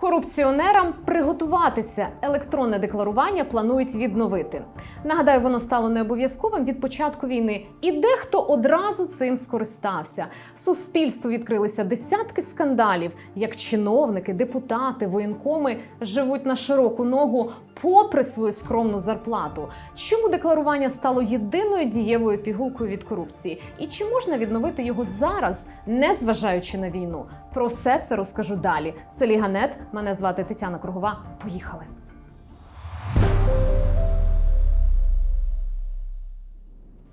Корупціонерам приготуватися електронне декларування планують відновити. Нагадаю, воно стало необов'язковим від початку війни, і дехто одразу цим скористався. Суспільству відкрилися десятки скандалів, як чиновники, депутати, воєнкоми живуть на широку ногу попри свою скромну зарплату. Чому декларування стало єдиною дієвою пігулкою від корупції? І чи можна відновити його зараз, не зважаючи на війну? Про все це розкажу далі. Це Ліганет. Мене звати Тетяна Кругова. Поїхали.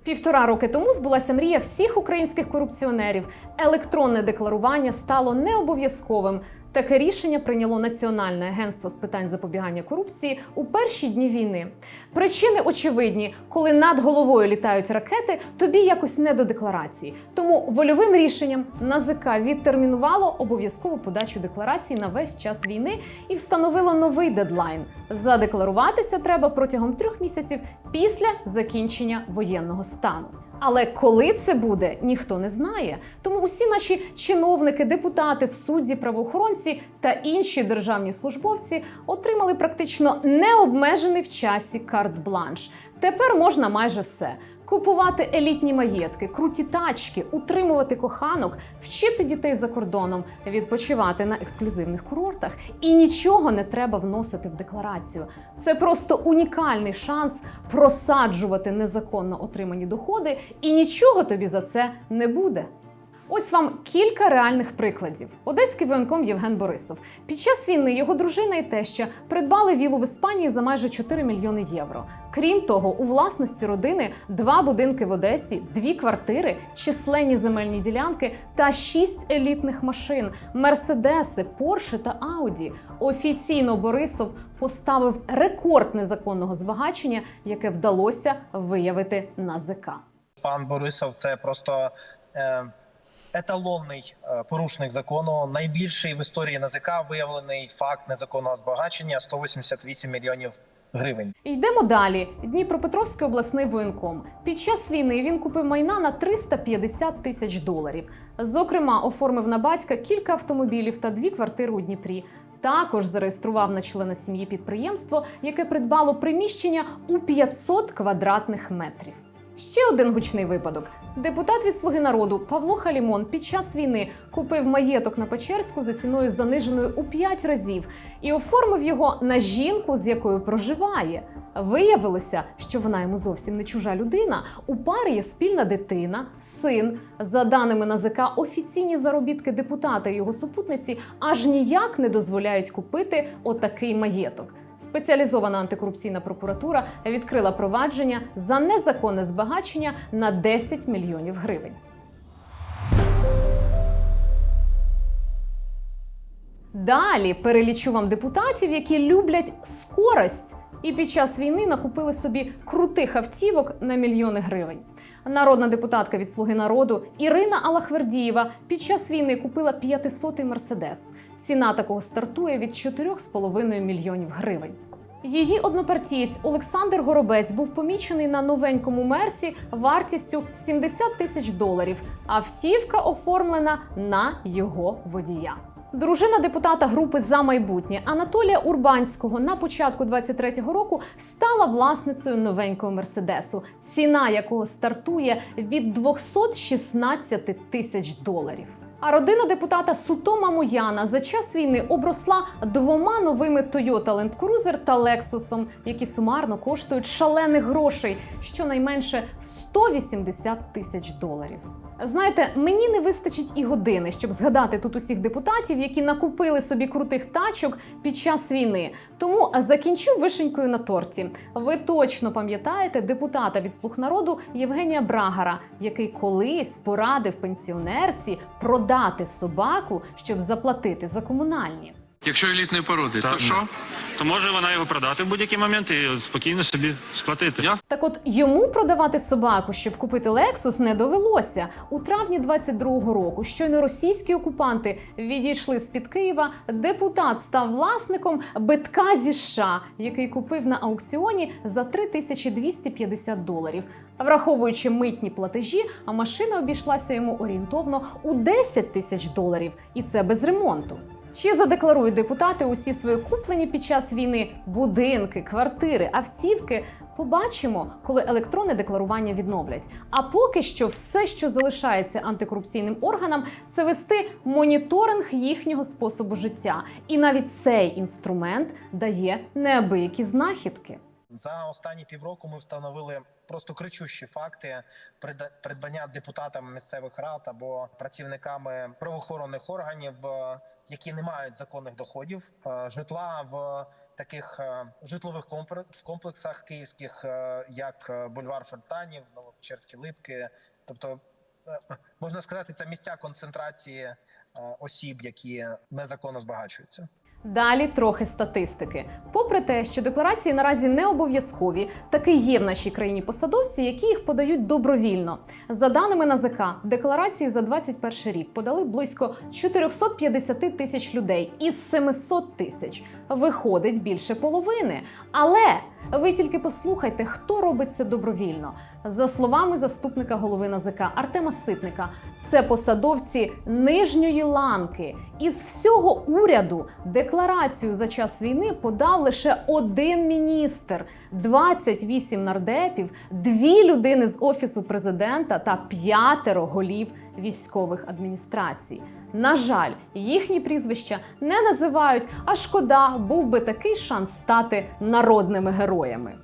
Півтора роки тому збулася мрія всіх українських корупціонерів. Електронне декларування стало необов'язковим. Таке рішення прийняло Національне агентство з питань запобігання корупції у перші дні війни. Причини очевидні, коли над головою літають ракети, тобі якось не до декларації. Тому вольовим рішенням НАЗК відтермінувало обов'язкову подачу декларації на весь час війни і встановило новий дедлайн. Задекларуватися треба протягом трьох місяців після закінчення воєнного стану. Але коли це буде, ніхто не знає. Тому усі наші чиновники, депутати, судді, правоохоронці та інші державні службовці отримали практично необмежений в часі карт-бланш. Тепер можна майже все: купувати елітні маєтки, круті тачки, утримувати коханок, вчити дітей за кордоном, відпочивати на ексклюзивних курортах, і нічого не треба вносити в декларацію. Це просто унікальний шанс просаджувати незаконно отримані доходи, і нічого тобі за це не буде. Ось вам кілька реальних прикладів. Одеський воєнком Євген Борисов. Під час війни його дружина і теща придбали вілу в Іспанії за майже 4 мільйони євро. Крім того, у власності родини два будинки в Одесі, дві квартири, численні земельні ділянки та шість елітних машин: Мерседеси, Порше та Ауді. Офіційно Борисов поставив рекорд незаконного збагачення, яке вдалося виявити на ЗК. Пан Борисов це просто е, еталонний е, порушник закону. Найбільший в історії НАЗК виявлений факт незаконного збагачення 188 мільйонів гривень. Йдемо далі. Дніпропетровський обласний воєнком. Під час війни він купив майна на 350 тисяч доларів. Зокрема, оформив на батька кілька автомобілів та дві квартири у Дніпрі. Також зареєстрував на члена сім'ї підприємство, яке придбало приміщення у 500 квадратних метрів. Ще один гучний випадок. Депутат від Слуги народу Павло Халімон під час війни купив маєток на Печерську за ціною заниженою у 5 разів і оформив його на жінку, з якою проживає. Виявилося, що вона йому зовсім не чужа людина. У пари є спільна дитина, син. За даними НАЗК, офіційні заробітки депутата і його супутниці аж ніяк не дозволяють купити отакий маєток. Спеціалізована антикорупційна прокуратура відкрила провадження за незаконне збагачення на 10 мільйонів гривень. Далі перелічу вам депутатів, які люблять скорость і під час війни накупили собі крутих автівок на мільйони гривень. Народна депутатка від Слуги народу Ірина Алахвердієва під час війни купила 500-й мерседес. Ціна такого стартує від 4,5 мільйонів гривень. Її однопартієць Олександр Горобець був помічений на новенькому мерсі вартістю 70 тисяч доларів. Автівка оформлена на його водія. Дружина депутата групи за майбутнє Анатолія Урбанського на початку 23-го року стала власницею новенького мерседесу, ціна якого стартує від 216 тисяч доларів. А родина депутата Сутома Мояна за час війни обросла двома новими Toyota Land Cruiser та Lexus, які сумарно коштують шалених грошей, щонайменше 180 тисяч доларів. Знаєте, мені не вистачить і години, щоб згадати тут усіх депутатів, які накупили собі крутих тачок під час війни. Тому закінчу вишенькою на торті. Ви точно пам'ятаєте депутата від слуг народу Євгенія Брагара, який колись порадив пенсіонерці продати собаку, щоб заплатити за комунальні. Якщо елітної породи, Так. то що? то може вона його продати в будь-який момент і спокійно собі сплатити. Я Так от йому продавати собаку, щоб купити Lexus, не довелося. У травні 22-го року, щойно російські окупанти відійшли з під Києва, депутат став власником битка зі США, який купив на аукціоні за 3250 доларів. Враховуючи митні платежі, а машина обійшлася йому орієнтовно у 10 тисяч доларів, і це без ремонту. Чи задекларують депутати усі свої куплені під час війни будинки, квартири, автівки? Побачимо, коли електронне декларування відновлять. А поки що все, що залишається антикорупційним органам, це вести моніторинг їхнього способу життя. І навіть цей інструмент дає неабиякі знахідки. За останні півроку ми встановили просто кричущі факти придбання депутатами місцевих рад або працівниками правоохоронних органів, які не мають законних доходів, е, житла в таких е, житлових комплексах київських, е, як бульвар Фонтанів, Новопечерські Липки. Тобто, можна сказати, це місця концентрації осіб, які незаконно збагачуються. Далі трохи статистики. Попри те, що декларації наразі не обов'язкові, таки є в нашій країні посадовці, які їх подають добровільно. За даними НАЗК, декларацію за 2021 рік подали близько 450 тисяч людей із 700 тисяч. Виходить більше половини. Але ви тільки послухайте, хто робить це добровільно. За словами заступника голови НАЗК Артема Ситника, це посадовці нижньої ланки. Із всього уряду декларацію за час війни подав лише один міністр, 28 нардепів, дві людини з офісу президента та п'ятеро голів військових адміністрацій. На жаль, їхні прізвища не називають, а шкода, був би такий шанс стати народними героями.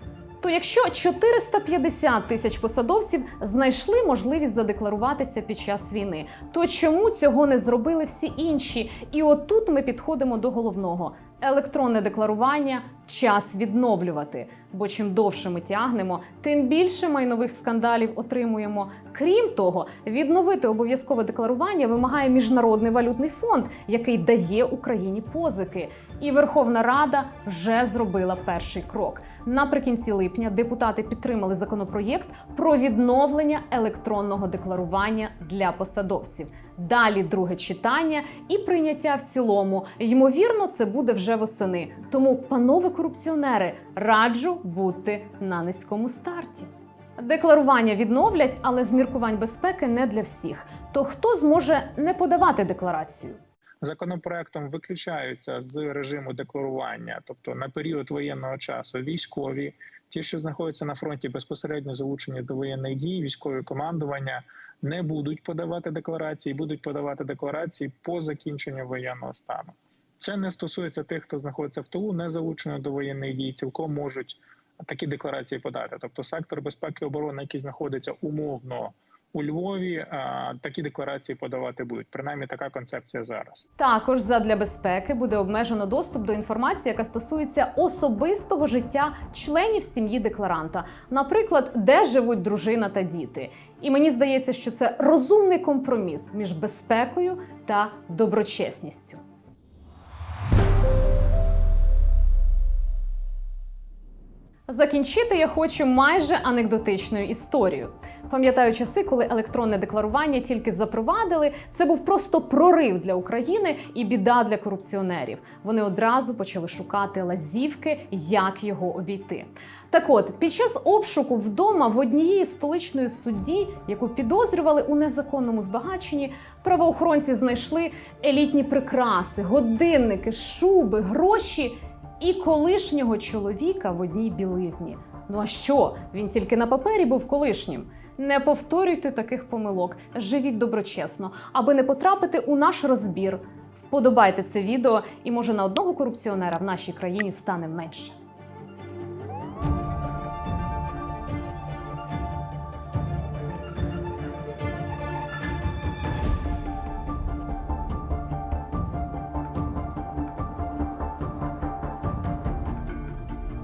То якщо 450 тисяч посадовців знайшли можливість задекларуватися під час війни, то чому цього не зробили всі інші? І отут ми підходимо до головного: електронне декларування час відновлювати. Бо чим довше ми тягнемо, тим більше майнових скандалів отримуємо. Крім того, відновити обов'язкове декларування вимагає міжнародний валютний фонд, який дає Україні позики. І Верховна Рада вже зробила перший крок. Наприкінці липня депутати підтримали законопроєкт про відновлення електронного декларування для посадовців. Далі друге читання і прийняття в цілому. Ймовірно, це буде вже восени. Тому, панове корупціонери, раджу бути на низькому старті. Декларування відновлять, але з міркувань безпеки не для всіх. То хто зможе не подавати декларацію? Законопроектом виключаються з режиму декларування, тобто на період воєнного часу, військові, ті, що знаходяться на фронті, безпосередньо залучені до воєнних дій, військові командування не будуть подавати декларації, будуть подавати декларації по закінченню воєнного стану. Це не стосується тих, хто знаходиться в тилу, не залучено до воєнних дій, цілком можуть такі декларації подати. Тобто, сектор безпеки і оборони, який знаходиться умовно у Львові, а, такі декларації подавати будуть. Принаймні, така концепція зараз. Також задля безпеки буде обмежено доступ до інформації, яка стосується особистого життя членів сім'ї декларанта, наприклад, де живуть дружина та діти. І мені здається, що це розумний компроміс між безпекою та доброчесністю. Закінчити я хочу майже анекдотичною історією. Пам'ятаю часи, коли електронне декларування тільки запровадили, це був просто прорив для України і біда для корупціонерів. Вони одразу почали шукати лазівки, як його обійти. Так от, під час обшуку вдома в однієї столичної судді, яку підозрювали у незаконному збагаченні, правоохоронці знайшли елітні прикраси, годинники, шуби, гроші і колишнього чоловіка в одній білизні. Ну а що? Він тільки на папері був колишнім. Не повторюйте таких помилок, живіть доброчесно, аби не потрапити у наш розбір. Вподобайте це відео, і може на одного корупціонера в нашій країні стане менше.